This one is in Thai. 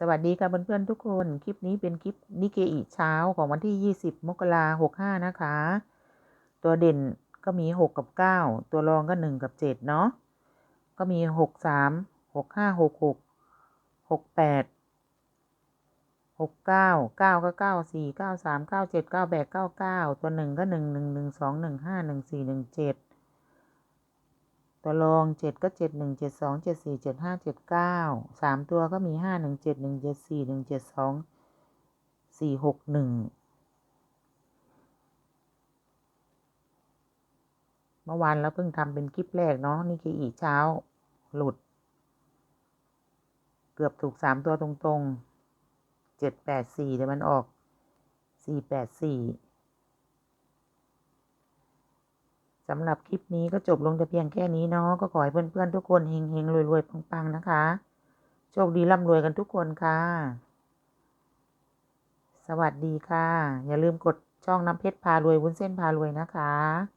สวัสดีค่ะเพื่อนๆทุกคน คลิปนี้เป็นคลิปนิเกอิเช้าของวันที่ 20 มกราหกห้านะคะ ตัวเด่นก็มี 6 กับ 9 ตัวรองก็ 1 กับ 7 เนาะ ก็มี 6 3 6 5 6 6 6 8 6 9 9 ก็ 9 4 9 3 9 7 9 8 9 9 ตัว 1 ก็ 1 1 1 2 1 5 1 4 1 7 ตัวรองเจ็ดก็เจ็ดหนึ่งเจ็ดสองเจ็ดสี่เจ็ดห้าเจ็ดเก้าสามตัวก็มีห้าหนึ่งเจ็ดหนึ่งเจ็ดสี่หนึ่งเจ็ดสองสี่หกหนึ่งเมื่อวานเราเพิ่งทำเป็นคลิปแรกเนาะนี่คืออีกเช้า หลุด เกือบถูกสามตัวตรงๆเจ็ดแปดสี่แต่มันออกสี่แปดสี่ สำหรับคลิปนี้ก็จบลงแต่เพียงแค่นี้เนาะก็ขอให้เพื่อนๆทุกคนเฮงๆรวยๆปังๆนะคะ โชคดีร่ำรวยกันทุกคนค่ะ สวัสดีค่ะ อย่าลืมกดช่องน้ำเพชรพารวยวุ้นเส้นพารวยนะคะ